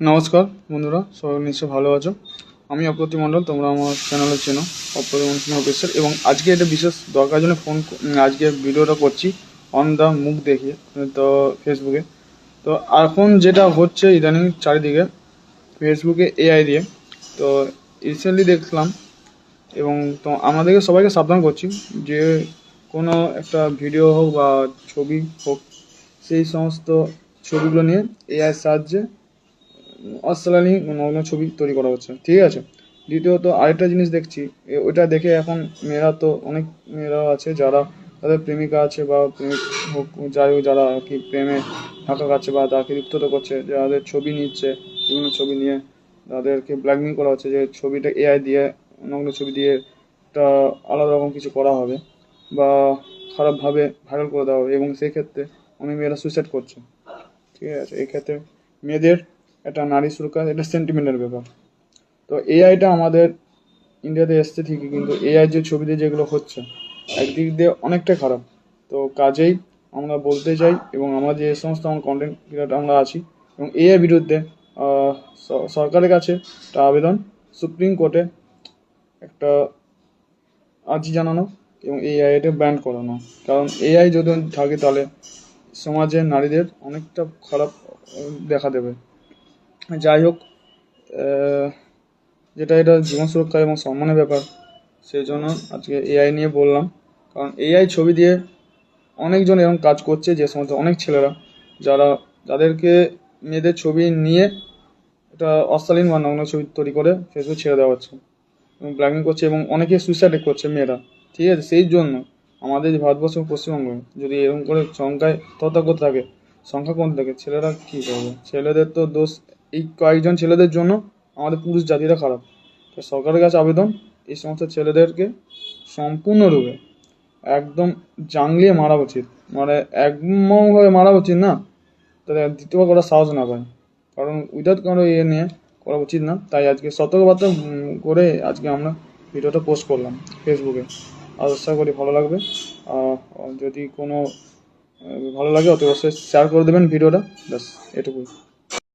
নমস্কার, বন্ধুরা, সবাই নিশ্চয় ভালো আছো। আমি অপ্রতি মণ্ডল, তোমরা আমার চ্যানেলে চেনো, অপ্রতি মণ্ডল অফিসার। এবং আজকে এটা বিশেষ দরকার জন্য ফোন আজকে ভিডিওটা করছি অন দ্য মুখ দেখিয়ে তো ফেসবুকে তো এখন যেটা হচ্ছে ইদানিং চারিদিকে ফেসবুকে এআই দিয়ে। তো রিসেন্টলি দেখলাম, এবং তো আমাদেরকে সবাইকে সাবধান করছি যে কোনো একটা ভিডিও হোক বা ছবি হোক, সেই সমস্ত ছবিগুলো নিয়ে এআই সাহায্যে অশ্লীল নগ্ন ছবি তৈরি করা হচ্ছে। ঠিক আছে? দ্বিতীয়ত আরেকটা জিনিস দেখছি ওটা দেখে এখন মেয়েরা তো, অনেক মেয়েরা আছে যারা তাদের প্রেমিকা আছে বা প্রেমিক হোক, যাই হোক যারা আর কি প্রেমে ফাঁকা খাচ্ছে বা তাকে লিপ্তত করছে যাদের ছবি নিচ্ছে, বিভিন্ন ছবি নিয়ে তাদেরকে ব্ল্যাকমেল করা হচ্ছে যে ছবিটা এআই দিয়ে নগ্ন ছবি দিয়ে একটা আলাদা রকম কিছু করা হবে বা খারাপভাবে ভাইরাল করে দেওয়া হবে এবং সেই ক্ষেত্রে অনেক মেয়েরা সুইসাইড করছে। ঠিক আছে? এই ক্ষেত্রে মেয়েদের একটা নারী সুরক্ষা, এটা সেন্টিমেন্টের ব্যাপার। তো এআইটা আমাদের ইন্ডিয়াতে এসছে ঠিকই, কিন্তু এআই যে ছবি দিয়ে যেগুলো হচ্ছে, একদিক দিয়ে অনেকটা খারাপ। তো কাজেই আমরা বলতে চাই, এবং আমরা যে সমস্ত আমার কন্টেন্ট ক্রিয়েটার আমরা আছি, এবং এআই বিরুদ্ধে সরকারের কাছে একটা আবেদন, সুপ্রিম কোর্টে একটা আর্জি জানানো, এবং এআইটা ব্যান করানো। কারণ এআই যদি থাকে, তাহলে সমাজে নারীদের অনেকটা খারাপ দেখা দেবে। যাই হোক যেটা এটা জীবন সুরক্ষা এবং সম্মানের ব্যাপার সেই জন্য আজকে এআই নিয়ে বললাম। কারণ এআই ছবি দিয়ে অনেকজন এরকম কাজ করছে, যে সমস্ত অনেক ছেলেরা, যারা, যাদেরকে মেয়েদের ছবি নিয়ে এটা অশালীন বা নগ্ন ছবি তৈরি করে ফেসবুক ছেড়ে দেওয়া হচ্ছে। এবং ব্ল্যাকিং করছে এবং অনেকে সুইসাইড করছে মেয়েরা। ঠিক আছে, সেই জন্য আমাদের ভারতবর্ষ পশ্চিমবঙ্গে যদি এরকম করে সংখ্যায় তথাগত থাকে, সংখ্যা কমতে থাকে, ছেলেরা কী করবে? ছেলেদের তো দোষ এই কয়েকজন ছেলেদের জন্য আমাদের পুরুষ জাতিটা খারাপ। তো সরকারের কাছে আবেদন, এই সমস্ত ছেলেদেরকে সম্পূর্ণরূপে একদম জাংলিয়ে মারা উচিত। মানে একদমভাবে মারা উচিত না, তাদের দ্বিতীয়বার করার সাহস না পায়। কারণ উইদাউট কোনো ইয়ে নিয়ে করা উচিত না। তাই আজকে সতর্কবার্তা করে আজকে আমরা ভিডিওটা পোস্ট করলাম ফেসবুকে আশা করি ভালো লাগবে। যদি কোনো ভালো লাগে অত অবশ্যই শেয়ার করে দেবেন ভিডিওটা। ব্যাস, এটুকুই।